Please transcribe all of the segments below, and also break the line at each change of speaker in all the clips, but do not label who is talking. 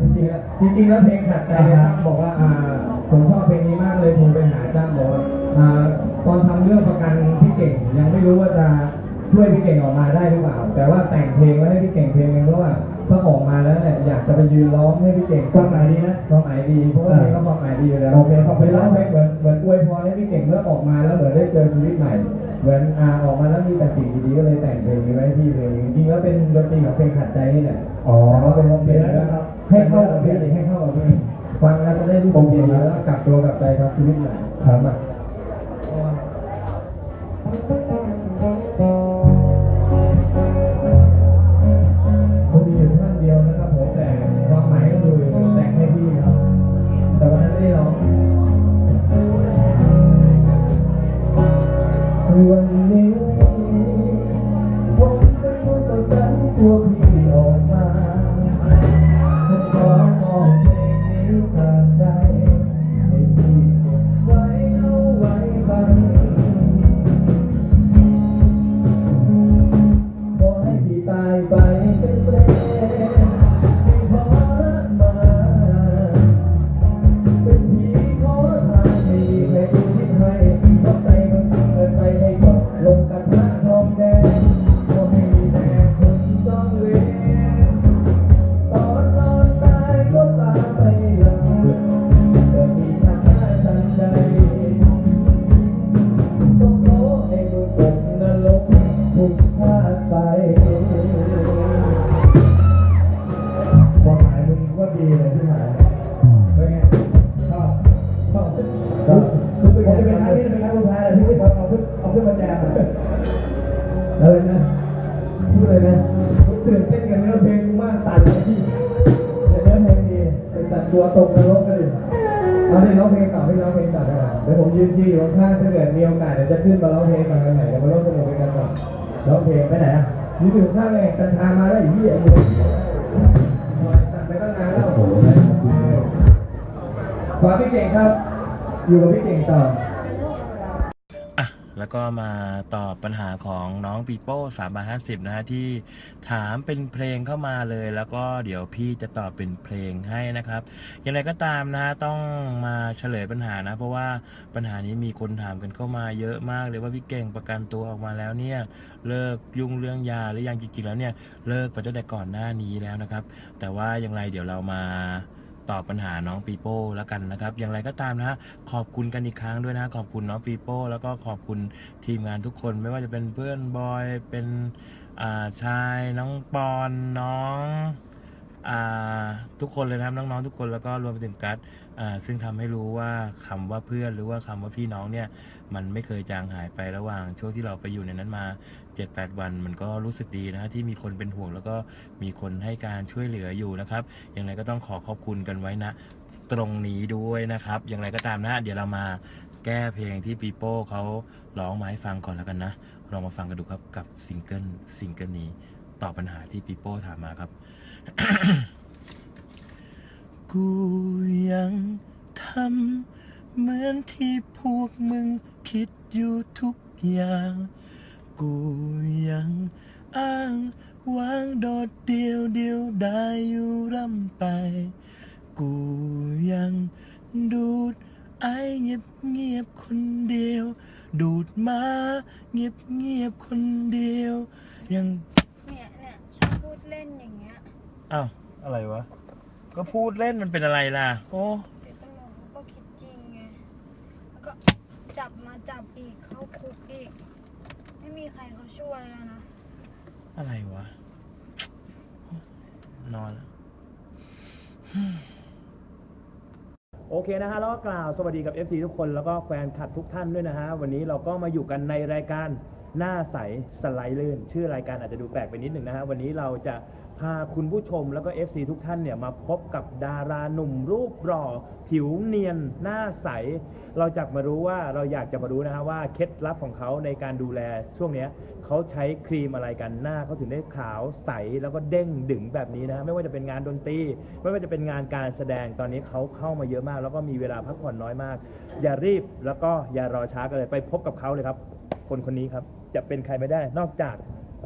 จริงๆแล้วจริงๆแล้วเพลงขัดใจเนี่ยตั้มบอกว่าอ่าผมชอบเพลงนี้มากเลยผมไปหาตั้มบอกว่าอ่าตอนทำเรื่องประกันพี่เก่งยังไม่รู้ว่าจะช่วยพี่เก่งออกมาได้หรือเปล่า แต่ว่าแต่งเพลงไว้ให้พี่เก่งเพลงนึงเพราะว่า ถ้าออกมาแล้วเนี่ยอยากจะไปยืนร้องให้พี่เก่ง
ความหมายดีนะ
ความหมายดีเพราะว่าเพลงก็ความหมายดีอยู่แล้ว
โอเคขอบคุณ
ไปร้องเพลงเหมือนเหมือนอวยพรให้พี่เก่งเมื่อออกมาแล้วเหมือนได้เจอชีวิตใหม่เหมือนอ่าออกมาแล้วมีแต่สิ่งดีๆก็เลยแต่งเพลงนี้ไว้ให้พี่เพลงนี้จริงๆแล้วเป็นดนตรีของเพลงขัดใจนี่แหละ
อ๋อ
แต่ว่าเป็นวงเพลงแล้วให้เข้ากับเพลงให้เข้ากับเพลงฟังแล้วจะได้รู้วงเพลงแล้วกลับตัวกลับใจครับชีวิตใหม่
ครับอะ
ตัวตกนรกกันดิเอา
เล่
น
ร้อ
งเพ
ลง
ต่อให้ร้องเพลงต่อได้ไหมเดี๋ยวผมยืนชี้อยู่ข้างๆถ้าเกิดมีโอกาสเดี๋ยวจะขึ้นมาร้องเพลงต่อกันไหนเดี๋ยวมาร่วมสนุกกันก่อนร้องเพลง
ไปไหนอะ
ยืนอยู่ข้างไงกัญชามาได้ยี่ไอ้เหี้ยสั่นไปตั้งนานแล้วโอ้โหฝากพี่เก่งครับ อยู่กับพี่เก่งต่อ
แล้วก็มาตอบปัญหาของน้องปีโป้สามบาทห้าสิบนะฮะที่ถามเป็นเพลงเข้ามาเลย แล้วก็เดี๋ยวพี่จะตอบเป็นเพลงให้นะครับอย่างไรก็ตามนะต้องมาเฉลยปัญหานะ เพราะว่าปัญหานี้มีคนถามกันเข้ามาเยอะมากเลยว่าพี่เก่งประกันตัวออกมาแล้วเนี่ยเลิกยุ่งเรื่องยาหรือยังจริงๆแล้วเนี่ยเลิกไปตั้งแต่ก่อนหน้านี้แล้วนะครับ แต่ว่าอย่างไรเดี๋ยวเรามา ตอบปัญหาน้องปีโป้แล้วกันนะครับ อย่างไรก็ตามนะฮะขอบคุณกันอีกครั้งด้วยนะขอบคุณน้องปีโป้แล้วก็ขอบคุณทีมงานทุกคน ไม่ว่าจะเป็นเพื่อนบอยเป็นอ่าชายน้องปอนน้อง ทุกคนเลยนะครับน้องๆทุกคนแล้วก็รวมไปถึงกัสซึ่งทำให้รู้ว่าคำว่าเพื่อนหรือว่าคำว่าพี่น้องเนี่ยมันไม่เคยจางหายไประหว่างช่วงที่เราไปอยู่ในนั้นมา 7-8 วัน มันก็รู้สึกดีนะที่มีคนเป็นห่วงแล้วก็มีคนให้การช่วยเหลืออยู่นะครับอย่างไรก็ต้องขอขอบคุณกันไว้นะตรงนี้ด้วยนะครับ อย่างไรก็ตามนะเดี๋ยวเรามาแก้เพลงที่ปีโป้เขาร้องมาให้ฟังก่อนแล้วกันนะลองมาฟังกันดูครับกับซิงเกิลซิงเกิลนี้ตอบปัญหาที่ปีโป้ถามมาครับ กูยังทำเหมือนที่พวกมึงคิดอยู่ทุกอย่าง กูยังอ้างวางโดดเดียวเดียวได้อยู่ร่ำไป กูยังดูดไอเงียบเงียบคนเดียว ดูดมาเงียบเงียบคนเดียว ยัง
เนี่ยเนี่ยชอบพูดเล่นอย่างเงี้ย
อ้าวอะไรวะ ก็พูดเล่นมันเป็นอะไรล่ะ โอ้
เดี๋ยวตำรวจเขาก็คิดจริงไง แล้วก็จับมาจับอีกเข้าคุกอีก ไม่มีใครเขาช่วยแล้วนะ
อะไรวะ นอนแล้ว
โอเคนะฮะแล้วก็กล่าวสวัสดีกับ FC ทุกคนแล้วก็แฟนคลับทุกท่านด้วยนะฮะ วันนี้เราก็มาอยู่กันในรายการหน้าใสสไลด์ลื่น ชื่อรายการอาจจะดูแปลกไปนิดหนึ่งนะฮะ วันนี้เราจะพาคุณผู้ชมแล้วก็ FC ทุกท่านเนี่ยมาพบกับดาราหนุ่มรูปหล่อผิวเนียนหน้าใส เราจะมารู้ว่าเราอยากจะมารู้นะฮะว่าเคล็ดลับของเขาในการดูแลช่วงเนี้ยเขาใช้ครีมอะไรกันหน้าเขาถึงได้ขาวใสแล้วก็เด้งดึงแบบนี้นะฮะไม่ว่าจะเป็นงานดนตรีไม่ว่าจะเป็นงานการแสดงตอนนี้เขาเข้ามาเยอะมาก แล้วก็มีเวลาพักผ่อนน้อยมาก อย่ารีบแล้วก็อย่ารอช้ากันเลยไปพบกับเขาเลยครับ คนคนนี้ครับจะเป็นใครไม่ได้นอกจาก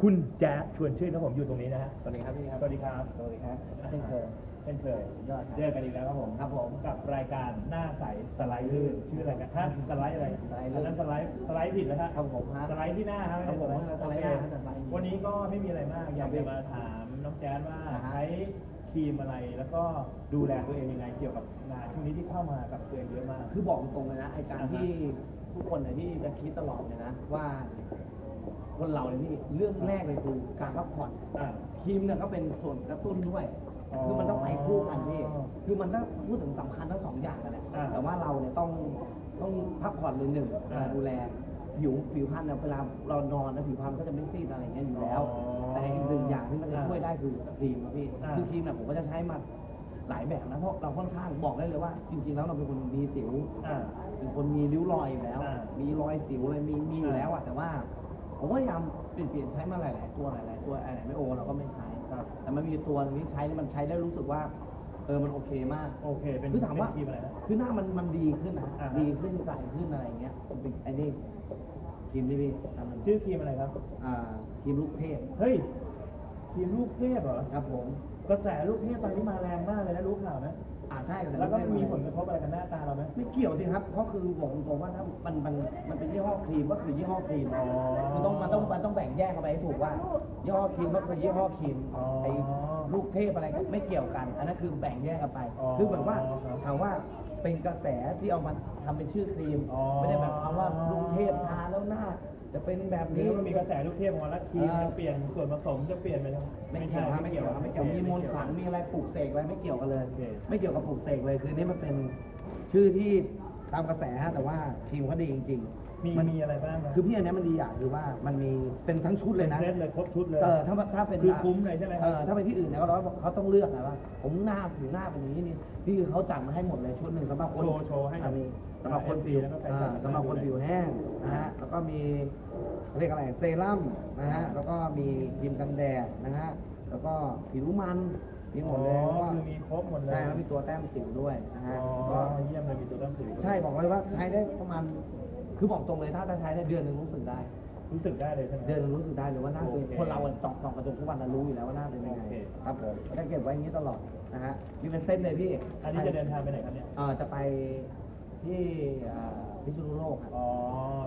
คุณแจ๊ดชวนชื่นนะผมอยู่ตรงนี้นะฮะ
สวัสดีครับพี่ครับ
สวัสดีครับ
สวัสดีครับ
เช่นเคยเช่นเคย
ยอดครับ
เจอกันอีกแล้วครับผม
ครับผม
กับรายการหน้าใสสไลด์ลื่นชื่ออะไรกันฮะสไลด์อะไร
สไลด์ลื่น
อันนั้นสไลด์สไลด์ผิดแล้วฮะ
ครับผมครับ
สไลด์ที่หน้าครับ
ครับผม
ไม่ใช่
สไลด์หน้าครับสไลด์
วันนี้ก็ไม่มีอะไรมากอยากจะมาถามน้องแจ๊ดว่า
อ่าฮะ
ใช้ครีมอะไรแล้วก็ดูแลตัวเองยังไงเกี่ยวกับงานช่วงนี้ที่เข้ามากับตัวเองเยอะมาก
คือบอกตรงเลยนะไอการ
อ่าฮะ
ที่ทุกคนเนี่ยที่จะคิดตลอดเลยนะว่า คนเราเนี่ยพี่เรื่องแรกเลยคือการพักผ่อน
อ่า
ครีมเนี่ยก็เป็นส่วนกระตุ้นด้วย
อ๋อ
คือมันต้องไปคู่กันพี่คือมันต้องพูดถึงสำคัญทั้งสองอย่างกันแหละ
อ่า
แต่ว่าเราเนี่ยต้องต้องพักผ่อนเลยหนึ่งเว
อ่า
ลาดูแลผิวผิวพรรณเนี่ยเวลาเรานอนนะผิวพรรณก็จะไม่ซีดอะไรอย่างเงี้ยอยู่แล้ว
อ๋อ
แต่อีกหนึ่งอย่างที่มันจะ
อ่า
ช่วยได้คือครีมครับพี่
อ่า
คือครีมเนี่ยผมก็จะใช้มาหลายแบบนะเพราะเราค่อนข้างบอกได้เลยว่า จริงๆแล้วเราเป็นคนมีสิว
อ่า
เป็นคนมีริ้วรอยอยู่แล้ว
อ่า
มีรอยสิวอะไรมีมีอยู่
อ่า
แล้วอะแต่ว่า ผมก็พยายามเปลี่ยนเปลี่ยนใช้มาหลาย ๆ ตัวหลาย ๆ ตัวไอ้ไหนไม่โอเราก็ไม่ใช้
ครับ
แต่มันมีตัวหนึงที่ใช้แล้วมันใช้ได้รู้สึกว่า เออมันโอเคมาก
โอเค เป็น
คือถามว่า
เป็นครีมอะไรนะ
คือหน้ามันมันดีขึ้นนะ
อ่าฮะ
ดีขึ้นใสขึ้นอะไรอย่างเงี้ยเป็นไอ้นี่ครีมนี่พี่ทำมัน
ชื่อครีมอะไรครับ
อ่าครีมลูกเทพ
เฮ้ยครีมลูกเทพเหรอ
ครับผม
กระแสลูกเทพตอนนี้มาแรงมากเลยนะรู้ข่าวไหม
อ่าใช่ต่
แล้วก็
ไมี
ผลกระทบอะไรกับหน้าตาเราไหม
ไม่เกี่ยวสิครับเพราะคือบอกตรงๆว่าถ้ามันมันมันเป็นยี่ห้อครีมก็คือยี่ห้อครีม
อ๋อ
คือต้องมันต้องมันต้องแบ่งแยกกันไปให้ถูกว่ายี่ห้อครีมก็คือยี่ห้อครีม
อ๋อ
ไอ้ลูกเทพอะไรก็ไม่เกี่ยวกัน อันนั้นคือแบ่งแยกกันไป
อ๋อ
คือเหมือนว่า
ครับ
ถามว่า เป็นกระแสที่เอามาทำเป็นชื่อครีม
อ๋อ
ไม่ได้แบบคำว่าลูกเทพทาแล้วหน้า จะเป็นแบบ
นี่
นี้
มันมีกระแสลูกเทพออกมาแล้วครีม
อ่า
จะเปลี่ยนส่วนผสมจะเปลี่ยนไปแล้ว
ไม่เกี่ยวครับไม่เกี่ยวครับไม่เกี่ยวมีมนต์ขลังมีอะไรปลูกเสกอะไรไม่เกี่ยวกันเลย
โอเค
ไม่เกี่ยวกับปลูกเสกเลยคือนี่มันเป็นชื่อที่ตามกระแสฮะแต่ว่าครีมเขาดีจริง ๆ
มี
มัน
มีอะไรบ้างนะ
คือพี่อันเนี้ยมันดีอย่างคือว่ามันมีเป็นทั้งชุดเลยนะ
เซตเลยครบชุดเลย
เออถ้าถ้าเป็น
คือคุ้มเลยใช่ไหมครับ
เออถ้าเป็นที่อื่นเนี่ยเขาร้อยเขาต้องเลือกนะว่าผมหน้าผิวหน้าเป็นอย่างนี้นี่นี่คือเขาจัดมาให้หมดเลยชุดหนึ่งสำหรับคน
โชว์โชว์ให้กับ
อะมีสำหรับคน
FC
ผิว
แล้วก็แฟน
อ่า
คลับ
สำหรับคนผิวแห้งนะฮะแล้วก็มีเรียกอะไรเซรั่มนะฮะแล้วก็มีครีมกันแดดนะฮะแล้วก็ผิวมันมีหมดเลย
อ๋อ
แล้วก็
คือมีครบหมดเลย
ใช่แล้วมีตัวแต้มสิวด้วยนะฮะ
อ๋อ
ก็
เยี่ยมเลยมีตัวตั้งสี
ใช่บอกเลยว่าใช้ได้ประมาณ คือบอกตรงเลยถ้าจะใช้ได้เดือนหนึ่งรู้สึกได้
รู้สึกได้เลยใช่ไหม
เดือนหนึงรู้สึกได้เลยว่าหน้าตัวเอง
โอเค
คนเราอะส่องส่องกระจกทุกวันเรารู้อยู่แล้วว่าหน้าเป็นยังไง
โอเค
ครับผมจะเก็บไว้อย่างนี้ตลอดนะฮะมีเป็นเส้นเลยพี่
อันนี้จะเดินทางไปไหนครับเนี่ย
เอ่อจะไปที่อ่าพิษณุโลกครับ
อ๋อ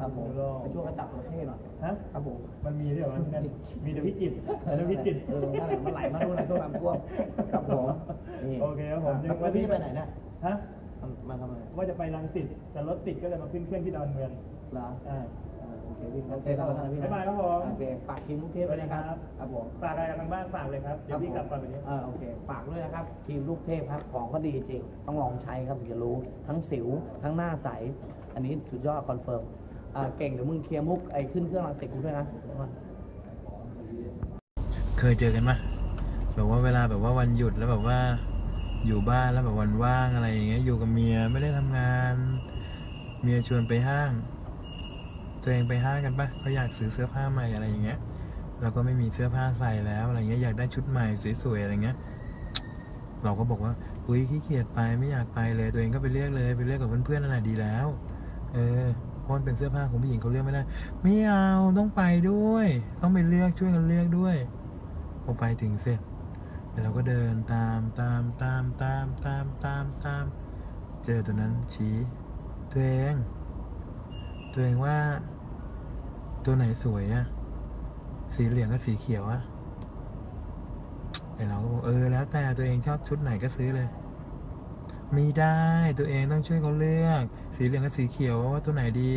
ครับผม
พิษณุโลก
ไปช่วยกระจับประเทศหน่อย
ฮะ
ครับผม
มันมีด้วยเหรอที่นั่นมีแต่พิจิตรแล้วพิจิตร
เออนั่นแหละมันไหลมาดูนนะช่วงน้ำท่วมครับผมนี่
โอเคครับผม
แล้วแล้วพี่จะไปไหนเนี่ย
ฮะ
มาทำอะไร
ว่าจะไปรังสิตแต่รถติดก็เลยมาขึ้นเครื่องที่ดอนเมือง
เหรอ
อ่า
อ่าโอเคพี่โอเคเราแล้วกันนะพี่นะ
บ๊ายบายครับผม
โอเคฝากครีมลูกเทพไว้นะครับ
สวัสดีครับ
ครับผม
ฝากอะไรกับทางบ้านฝากเลยครับ เดี๋ยวพี่กลับก่อนวันนี้
เออโอเคฝากด้วยนะครับครีมลูกเทพครับของก็ดีจริง ต้องลองใช้ครับถึงจะรู้ ทั้งสิวทั้งหน้าใส อันนี้สุดยอดคอนเฟิร์มอ่าเก่งเดี๋ยวมึงเคลียร์มุกไอ้ขึ้นเครื่องรังสิตกูด้วยนะ
เคยเจอกันปะแบบว่าเวลาแบบว่าวันหยุดแล้วแบบว่า อยู่บ้านแล้วแบบวันว่างอะไรอย่างเงี้ยอยู่กับเมียไม่ได้ทำงาน เมียชวนไปห้าง ตัวเองไปห้างกันปะเขาอยากซื้อเสื้อผ้าใหม่อะไรอย่างเงี้ยเราก็ไม่มีเสื้อผ้าใส่แล้วอะไรเงี้ยอยากได้ชุดใหม่สวยๆอะไรเงี้ย เราก็บอกว่าอุ้ยขี้เกียจไปไม่อยากไปเลย ตัวเองก็ไปเลือกเลยไปเลือกกับเพื่อนๆนั่นแหละดีแล้ว เออเพราะมันเป็นเสื้อผ้าของผู้หญิงเขาเลือกไม่ได้ ไม่เอาต้องไปด้วย ต้องไปเลือกช่วยกันเลือกด้วยพอไปถึงเสร็จ แล้วเราก็เดินตามตามตามตามตามตามตาม เจอตัวนั้นชี้ ตัวเอง ตัวเองว่า ตัวไหนสวยอะสีเหลืองกับสีเขียวอะไอเราก็บอกเออแล้วแต่ตัวเองชอบชุดไหนก็ซื้อเลยไม่ได้ตัวเองต้องช่วยเขาเลือก สีเหลืองกับสีเขียวว่าตัวไหนดี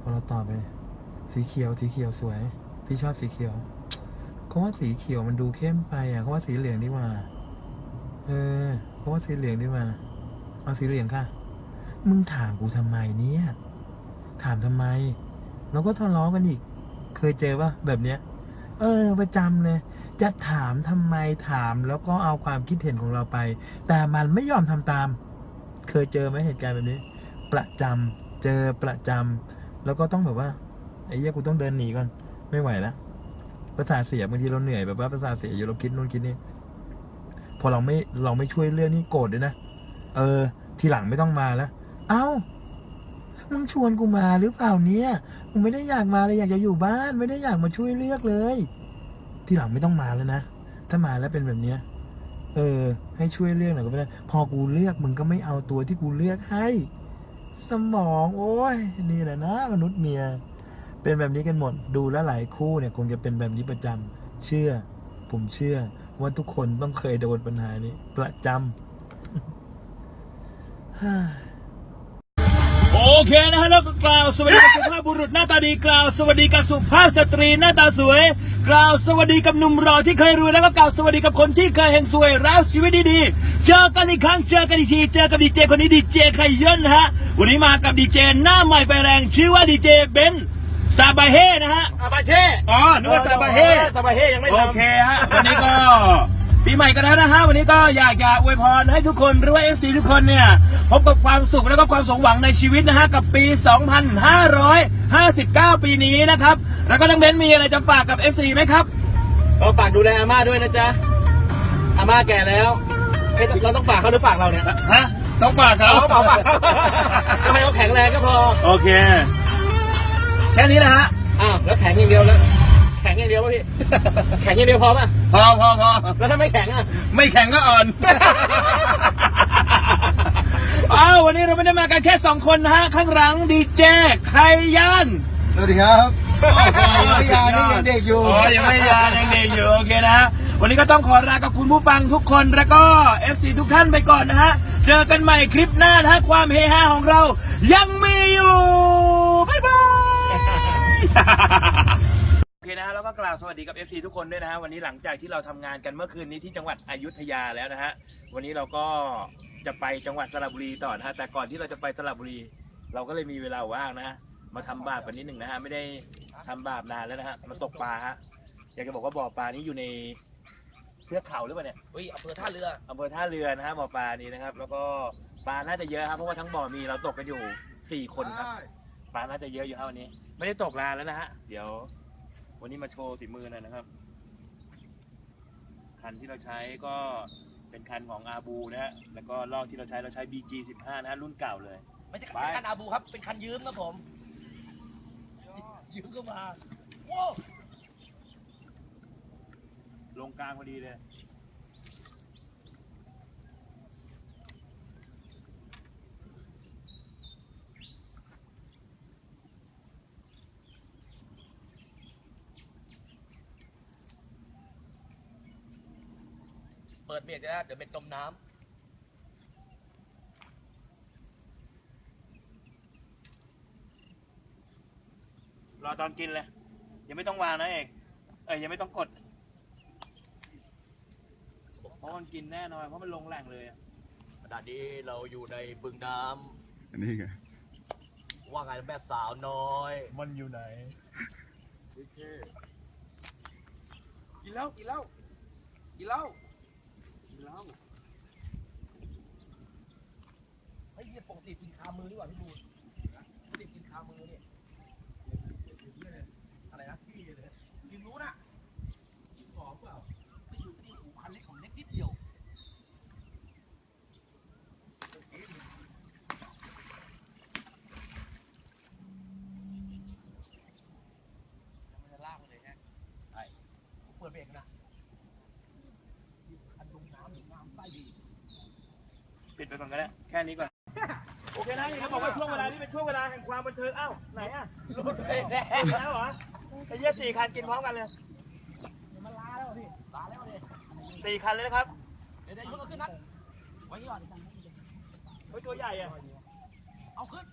พอเราตอบไป สีเขียวสีเขียวสวย พี่ชอบสีเขียว เขาว่าสีเขียวมันดูเข้มไปอะเขาว่าสีเหลืองดีกว่า เออเขาว่าสีเหลืองดีกว่า เอาสีเหลืองค่ะ มึงถามกูทำไมเนี่ย ถามทำไม แล้วก็ทะเลาะกันอีก เคยเจอปะแบบเนี้ย เออประจำเลย จะถามทำไมถามแล้วก็เอาความคิดเห็นของเราไป แต่มันไม่ยอมทำตาม เคยเจอไหมเหตุการณ์แบบนี้ ประจำเจอประจำแล้วก็ต้องแบบว่าไอ้เหี้ยกูต้องเดินหนีก่อน ไม่ไหวแล้ว ประสาทเสียบางทีเราเหนื่อยแบบว่าประสาทเสียอยู่เราคิดนู่นคิดนี่พอเราไม่เราไม่ช่วยเรื่องนี้โกรธด้วยนะเออ ทีหลังไม่ต้องมาแล้วเอ้าแล้วมึงชวนกูมาหรือเปล่าเนี่ยมึงไม่ได้อยากมาเลยอยากจะอยู่บ้าน ไม่ได้อยากมาช่วยเลือกเลย ทีหลังไม่ต้องมาแล้วนะถ้ามาแล้วเป็นแบบเนี้ยเอเออให้ช่วยเลือกหน่อยก็ไม่ได้พอกูเลือกมึงก็ไม่เอาตัวที่กูเลือกให้ สมอง โอ้ยนี่แหละนะ มนุษย์เมีย เป็นแบบนี้กันหมด ดูแลหลายคู่เนี่ยคงจะเป็นแบบนี้ประจำเชื่อ ผมเชื่อว่าทุกคนต้องเคยโดนปัญหานี้ ประจำ
โอเคนะฮะแล้วก็กล่าวสวัสดีกับสุภาพบุรุษหน้าตาดีกล่าวสวัสดีกับสุภาพสตรีหน้าตาสวย กล่าวสวัสดีกับหนุ่มรอที่เคยรวยแล้วก็กล่าวสวัสดีกับคนที่เคยเฮงสวยแล้วชีวิตดีๆเจอกันอีกครั้งเจอกันอีกทีเจอกับดีเจคนนี้ดีเจใครย่นนะฮะวันนี้มากับดีเจหน้าใหม่ไปแรงชื่อว่าดีเจเบนซาบาเฮนะฮะซาบาเช่อ๋อนึกว่าซาบาเฮ
ซาบาเฮยังไม่ทำ
โอเคฮะวันนี้ก็ปีใหม่กันแล้วนะฮะวันนี้ก็อยากจะอวยพรให้ทุกคนหรือว่าเอฟซีทุกคนเนี่ยพบกับความสุขและก็ความสมหวังในชีวิตนะฮะกับปี 2559 ปีนี้นะครับ แล้วก็น้องเบนซ์มีอะไรจะฝากกับเอฟซีไหมครับ
ก็ฝากดูแลอาม่าด้วยนะจ๊ะ อาม่าแก่แล้วเอ้ยเราต้องฝากเขาหรือฝากเราเนี่ย
ฮะต้องฝากเขา
เอาเปล่าฝากเขาทำไมเขาแข็งแรงก็พอ
โอเคแค่นี้นะฮะ
อ้าวแล้วแข็งอย่างเดียวแล้ว แข็งอย่างเดียวป่ะพี่ แข็งอย่างเดียวพอป่ะ
พอพอพอ
แล้วถ้าไม่แข็งอะ
ไม่แข็งก็อ่อน อ้าววันนี้เราไม่ได้มากันแค่สองคนนะฮะ ข้างหลังดีเจใครยัน
สวัสดีครับ
โอ้โห
ไม่ยานี่ยังเด็กอยู่
โอ้ยังไม่ยายังเด็กอยู่ โอเคนะฮะวันนี้ก็ต้องขอลากับคุณผู้ฟังทุกคนแล้วก็เอฟซีทุกท่านไปก่อนนะฮะ เจอกันใหม่คลิปหน้านะฮะความเฮฮาของเรายังมีอยู่ บ๊ายบาย
โอเคนะฮะแล้ว ก็กล่าวสวัสดีกับ FC ทุกคนด้วยนะฮะวันนี้หลังจากที่เราทำงานกันเมื่อคืนนี้ที่จังหวัดอยุธยาแล้วนะฮะวันนี้เราก็จะไปจังหวัดสระบุรีต่อนะฮะแต่ก่อนที่เราจะไปสระบุรี เราก็เลยมีเวลาว่างนะฮะมาทำบาปกันนิดหนึ่งนะฮะไม่ได้ทำบาปนานแล้วนะฮะมาตกปลาฮะอยากจะบอกว่าบ่อปลานี้อยู่ในเทือกเขาหรือเปล่าเนี่ย
เฮ้ยอำเภอท่าเรือ
อำเภอท่าเรือนะฮะบ่อปลานี้นะครับ แล้วก็ปลาน่าจะเยอะครับเพราะว่าทั้งบ่อมีเราตกกันอยู่สี่คนครับปลาน่าจะเยอะอยู่ครับวันนี้ ไม่ได้ตกนานแล้วนะฮะเดี๋ยว วันนี้มาโชว์ฝีมือหน่อยนะครับ คันที่เราใช้ก็เป็นคันของอาบูนะฮะแล้วก็ลอกที่เราใช้เราใช้ BG 15 นะฮะรุ่นเก่าเลย
ไม่ใช่
ไป
เป็นคันอาบูครับ เป็นคันยืมครับผม ยืมก็มาโอ้
ลงกลางพอดีเลย
เปิดเบรกนะเดี๋ยวเบ็ดจมน้
รอตอนกินเลย ยังไม่ต้องวางนะเอกเอ้ยยังไม่ต้องกด เพราะมันกินแน่นอนเพราะมันลงแหล่งเลยอะำ
ขณะนี้เราอยู่ในบึงน้
อันนี้ไงำ
ว่าไงแม่สาวน้อย
มันอยู่ไหน
กินแล้วกินแล้วกินแล้วกิน แล้วเฮ้ยเหี้ยปกติกินคามือดีกว่าพี่บูนปกติกินคามือเนี่ยอะไรนะพี่เลยกินรู้นะกินหอมเปล่าไม่อยู่ที่หูคันเล็กของเล็กนิดเดียว มันจะลากมาเลยฮะใช่เปิดเบรกนะคันลงน้ำหรือน้ำใต้ดี
ปิดไป ก่อนก็ได้แค่นี้ก่อน โอเคนะอย่างที่บอกว่าช่วงเวลานี้เป็นช่วงเวลาแห่งความบันเทิงอ้าวไหนอะ
รุดไป
แล้วเหรอไอ้เหี้ยสี่คันกินพร้อมกันเลย
มันลาแล้วพี่ลาแล้วเลย
สี่คันเลยนะครับ
เดี๋ยวเดี๋ยวยกขึ้นนะไว้ก่อน
เฮ้ยตัวใหญ่อะ
เอาขึ้น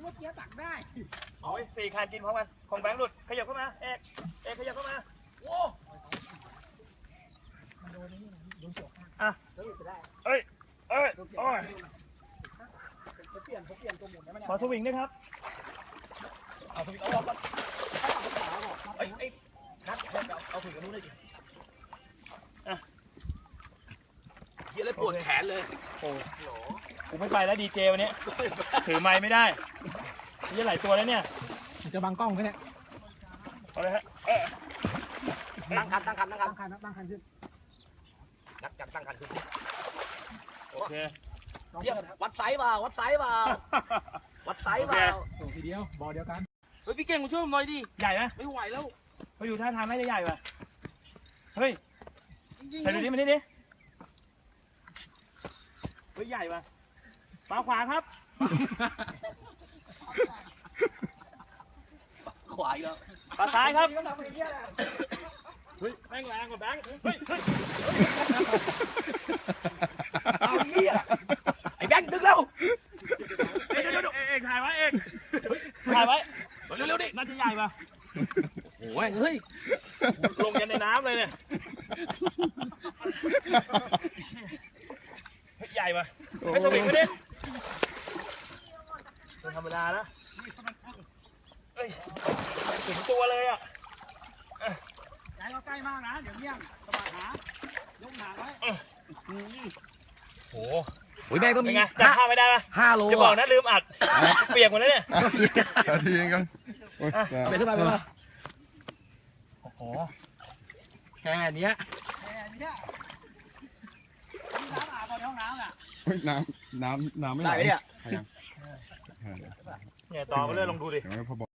เมื่อกี้ตักได้
โอ้ยสี่คันกินพร้อมกัน ของแบงค์หลุด ขยับเข้ามา เอกเอกขยับเข้ามา
โอ้
อะเอ้ยเอ้ยโอ้ย
เปลี่ยนเขาเปลี่ยนตัวหมุนได้ไหมเนี่ย
ขอสวิงด้วยครับ
เอาถุงเอาออกก่อนไอ้ไอ้นัดเอาเอาถุงอันนู้นเลยดิ
อะ
เฮียเลยปวดแขนเลย
โอ้กูไม่ไปแล้วดีเจวันนี้ถือไม้ไม่ได้นี่หลายตัวแล้วเนี่ย
จะบังกล้องแค่เนี้ย
เอาเลยฮะเอ้ย
ตั้งคันตั้งคันตั้งคัน
ตั้งคันนะตั้งคันขึ้น
นักจับตั้งคันขึ้น
โอเค
ลอง
เยี่ยม
เปิดนะครับ
วัดไซส์เปล่าวัดไซส์เปล่าวัดไซส์เปล่า
ส่งทีเดียวบอเดียวกัน
เฮ้ยพี่เก่งมาช่วยผมหน่อยดิ
ใหญ่ไหม
ไม่ไหวแล้ว
เขาอยู่ท่าทางน่าจะใหญ่ป่ะเฮ้ย
ใริ
ง
ไปดูดิมานี่ดิเฮ้ยใหญ่ปะปลาขวาครับ
ขวาอีกแล้ว
ปลาซ้ายครับ เฮ้ยแม่งแรงกว่าแบงค์เฮ้ยเฮ้ย
เอาเหี้ยไอ้แบงค์ดึงเร็ว
เฮ้ยเดี๋ยวเดี๋ยวเอกถ่ายไว้เอกเฮ้ยถ่ายไว้
เร็วๆดิ
น่าจะใหญ่ปะ
โอ้ยเฮ้ย
ลงยันในน้ำเลยเนี่ยเฮ้ยใหญ่ปะไม่สวิงไม่ดิเป็นธรรมดานะเอ้ยถึงตัวเลยอะ
อย่าให้เราใก ล้มากนะ เดี๋ยวเมี่ยงสะบัดหายกหางไว้
โอ้
โอ้ยแบงค์ต้อง
เป็
มี
นไงจับภาพไม่ได้ปะ
ห้าโล
อย่าบอกนะลืมอัด เปียกหมดแล้วเนี่ย
นาทีกัน
เป็นเท่าไหร่ไปวะ
โอ้โห
แค่เนี้ย
แหมนี่เนี่ยน้ำอาบก่อนในห้องน้ำอะ
น้ำน้ำน้ำไม่ไหล
ได้ไหมเนี่ย
ใครยัง
เนี่ยต่อไปเรื่อยลองดูดิ
เดี๋ยวไม่พอบอก